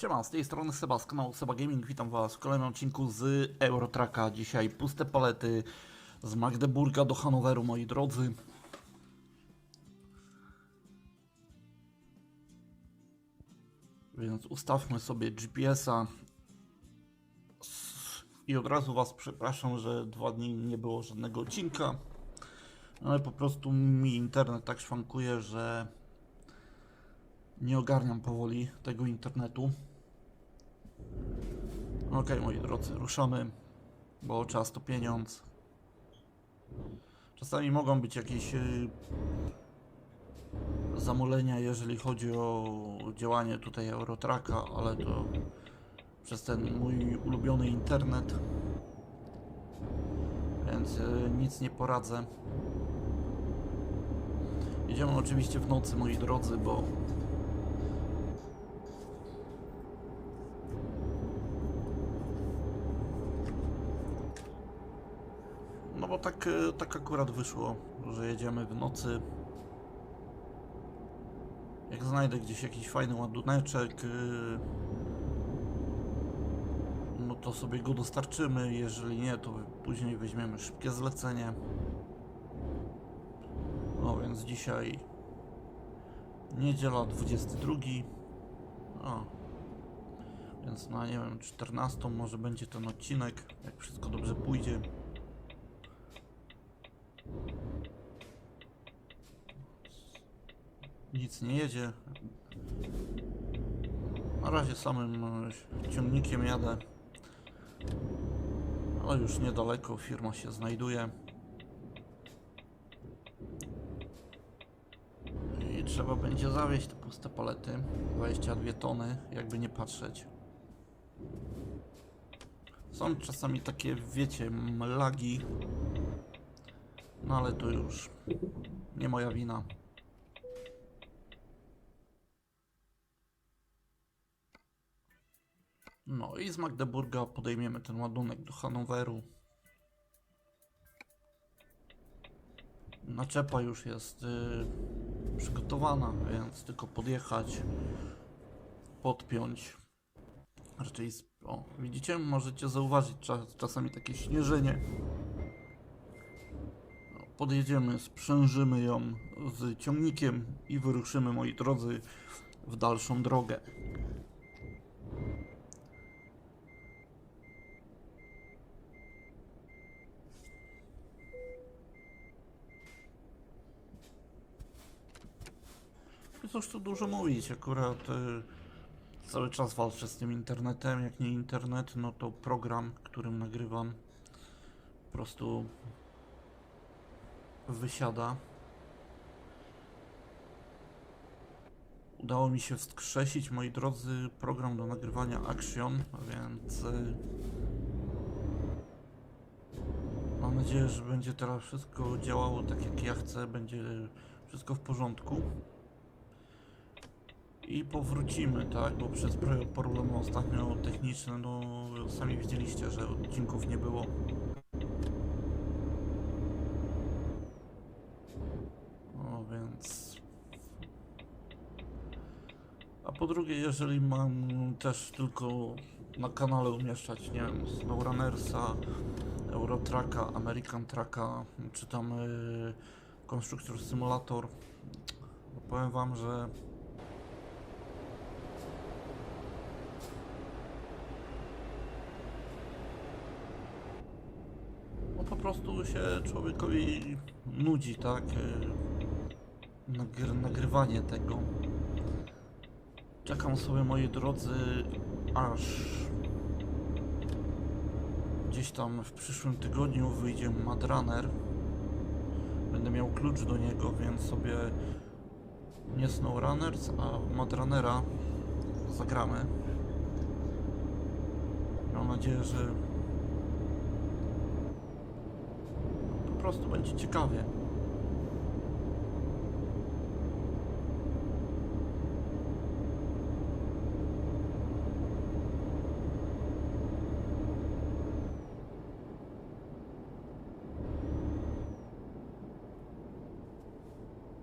Siema, z tej strony Seba z kanału Seba Gaming. Witam Was w kolejnym odcinku z Eurotraka. Dzisiaj puste palety z Magdeburga do Hanoweru, moi drodzy. Więc ustawmy sobie GPS-a. I od razu Was przepraszam, że dwa dni nie było żadnego odcinka. Ale po prostu mi internet tak szwankuje, że nie ogarniam powoli tego internetu. Okej, moi drodzy, ruszamy, bo czas to pieniądz. Czasami mogą być jakieś y, zamulenia, jeżeli chodzi o działanie tutaj Eurotraka, ale to przez ten mój ulubiony internet. Więc y, nic nie poradzę. Jedziemy oczywiście w nocy, moi drodzy, bo tak, e, tak akurat wyszło, że jedziemy w nocy. Jak znajdę gdzieś jakiś fajny ładuneczek, e, no to sobie go dostarczymy. Jeżeli nie, to później weźmiemy szybkie zlecenie. No więc dzisiaj niedziela 22. O. Więc na nie wiem, 14 może będzie ten odcinek, jak wszystko dobrze pójdzie. Nic nie jedzie. Na razie samym e, ciągnikiem jadę. Ale już niedaleko firma się znajduje. I trzeba będzie zawieźć te puste palety. 22 tony, jakby nie patrzeć. Są czasami takie, wiecie, lagi. No ale to już nie moja wina. No i z Magdeburga podejmiemy ten ładunek do Hanoweru. Naczepa już jest y, przygotowana, więc tylko podjechać, podpiąć. Raczej, o, widzicie, możecie zauważyć czas, czasami takie śnieżenie. No, Podjedziemy, sprzężymy ją z ciągnikiem i wyruszymy, moi drodzy, w dalszą drogę. Cóż tu dużo mówić, akurat y, cały czas walczę z tym internetem, jak nie internet, no to program, którym nagrywam po prostu wysiada. Udało mi się wskrzesić, moi drodzy, program do nagrywania Action, więc y, mam nadzieję, że będzie teraz wszystko działało tak jak ja chcę, będzie wszystko w porządku. I powrócimy, tak? Bo przez pro- problemy ostatnio techniczne, no sami widzieliście, że odcinków nie było. No więc. A po drugie, jeżeli mam też tylko na kanale umieszczać, nie wiem, Snowrunnersa, Eurotraka, American Tracka, czy tam y, Constructor Simulator, powiem wam, że prostu się człowiekowi nudzi, tak? y, Nagry nagrywanie tego. Czekam sobie, moi drodzy, aż gdzieś tam w przyszłym tygodniu wyjdzie Madrunner. Będę miał klucz do niego, więc sobie nie SnowRunners, a Madrunnera zagramy. Mam nadzieję, że po prostu będzie ciekawie.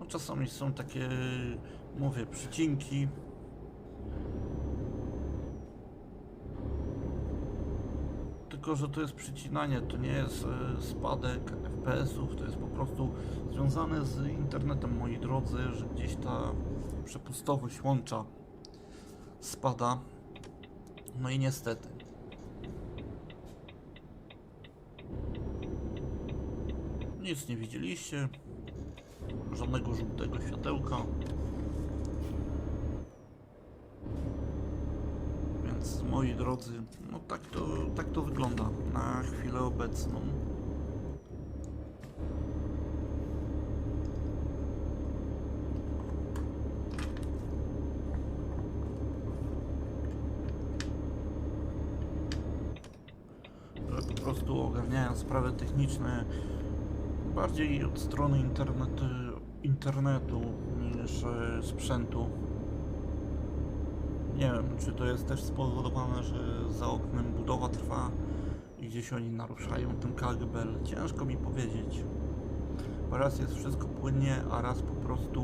No, czasami są takie, mówię, przycinki. Tylko że to jest przycinanie, to nie jest e, spadek FPS-ów, to jest po prostu związane z internetem, moi drodzy, że gdzieś ta przepustowość łącza spada. No i niestety. Nic nie widzieliście. Żadnego żółtego światełka. Moi drodzy, no tak to, tak to wygląda na chwilę obecną. Po prostu ogarniają sprawy techniczne bardziej od strony internetu, internetu niż e, sprzętu. Nie wiem, czy to jest też spowodowane, że za oknem budowa trwa i gdzieś oni naruszają ten kabel. Ciężko mi powiedzieć. Bo raz jest wszystko płynnie, a raz po prostu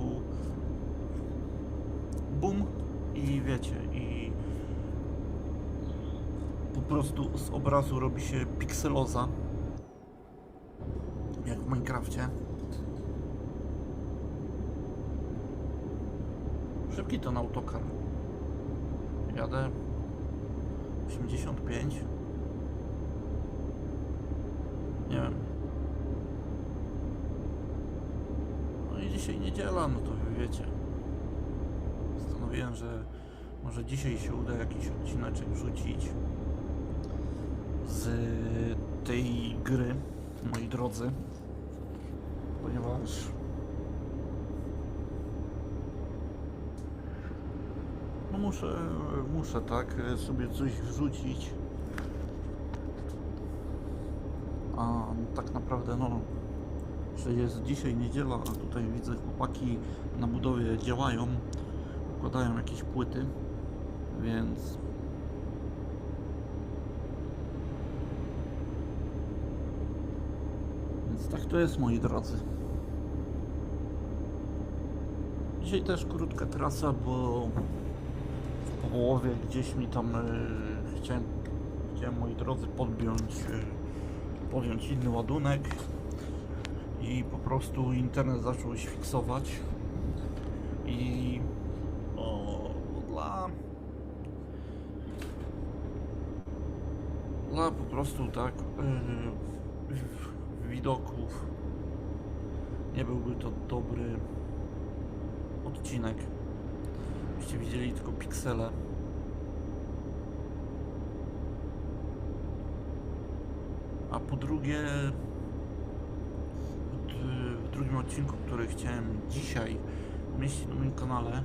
bum i wiecie, i po prostu z obrazu robi się pikseloza. Jak w Minecrafcie. Szybki ten autokar. Jadę 85. Nie wiem. No i dzisiaj niedziela, no to wy wiecie. Postanowiłem, że może dzisiaj się uda jakiś odcineczek wrzucić z tej gry, moi drodzy. Ponieważ No muszę, muszę tak e, sobie coś wrzucić. A tak naprawdę no, że jest dzisiaj niedziela, a tutaj widzę chłopaki na budowie działają, układają jakieś płyty, więc tak to jest moi drodzy. Dzisiaj też krótka trasa, bo połowie gdzieś mi tam e, chciałem, chciałem moi drodzy podjąć, e, podjąć inny ładunek i po prostu internet zaczął się fiksować i o, dla dla po prostu tak e, widoków nie byłby to dobry odcinek Byście widzieli tylko piksele. A po drugie, w- drugim odcinku, który chciałem dzisiaj umieścić na moim kanale,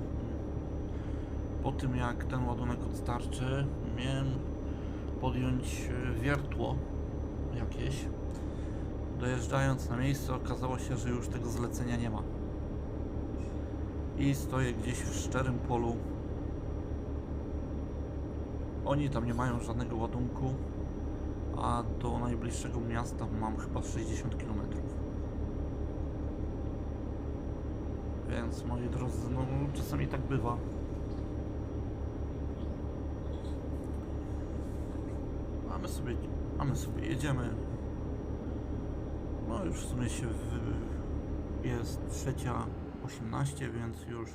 po tym jak ten ładunek odstarczy, miałem podjąć e, wiertło jakieś. Dojeżdżając na miejsce okazało się, że już tego zlecenia nie ma i stoję gdzieś w szczerym polu. Oni tam nie mają żadnego ładunku, a do najbliższego miasta mam chyba 60 km. Więc moi drodzy, no czasami tak bywa. Mamy sobie, mamy sobie, jedziemy. No już w sumie się w, jest trzecia 18, więc już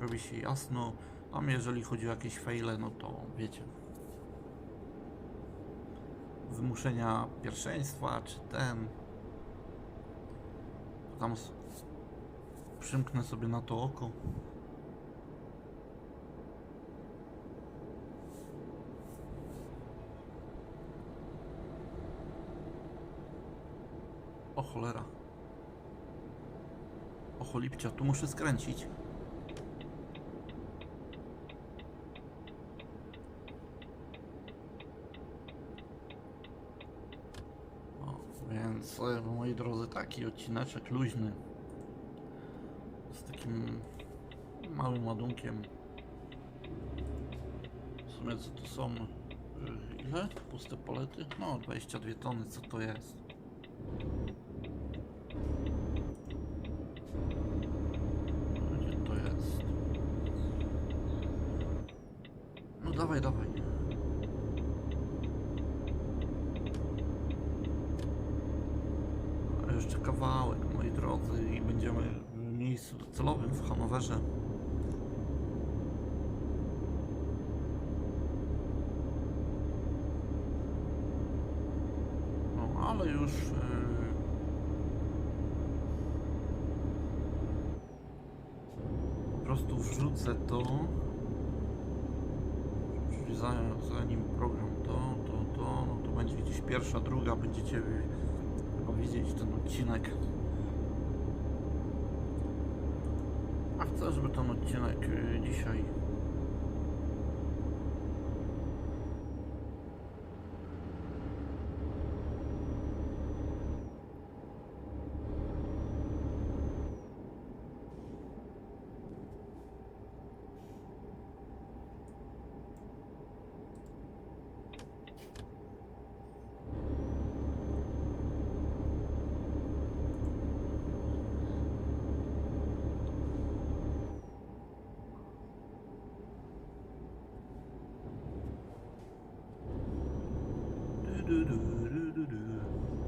robi się jasno. Tam jeżeli chodzi o jakieś faile, no to wiecie. Wymuszenia pierwszeństwa, czy ten. Tam przymknę sobie na to oko. O cholera. Cholipcia, tu muszę skręcić. O, więc e, moi drodzy, taki odcineczek luźny. Z takim małym ładunkiem. W sumie co to są? y, Ile? Puste polety? No, 22 tony, co to jest? Gdzie to jest? No dawaj, dawaj. Jeszcze kawałek, moi drodzy, i będziemy w miejscu docelowym w Hanowerze. No, ale już... Yy... Po prostu wrzucę to. Zanim program to, to, to, no to będzie gdzieś pierwsza, druga, będziecie widzieć ten odcinek. A chcę, żeby ten odcinek y, dzisiaj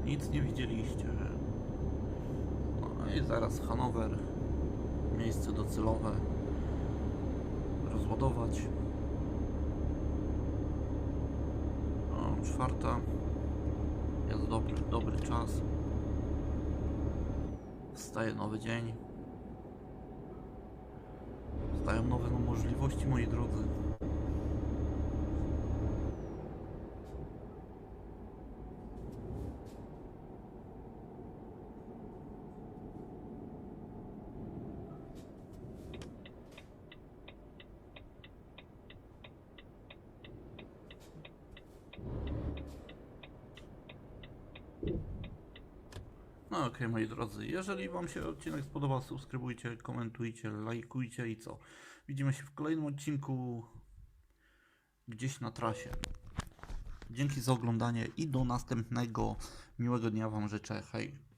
Nic nie widzieliście. No i zaraz Hanower. Miejsce docelowe. Rozładować. O, czwarta. Jest dobry, dobry czas. Wstaje nowy dzień. Wstają nowe no, możliwości, moi drodzy. No okej, moi drodzy, jeżeli Wam się odcinek spodobał, subskrybujcie, komentujcie, lajkujcie i co? Widzimy się w kolejnym odcinku gdzieś na trasie. Dzięki za oglądanie i do następnego. Miłego dnia Wam życzę. Hej.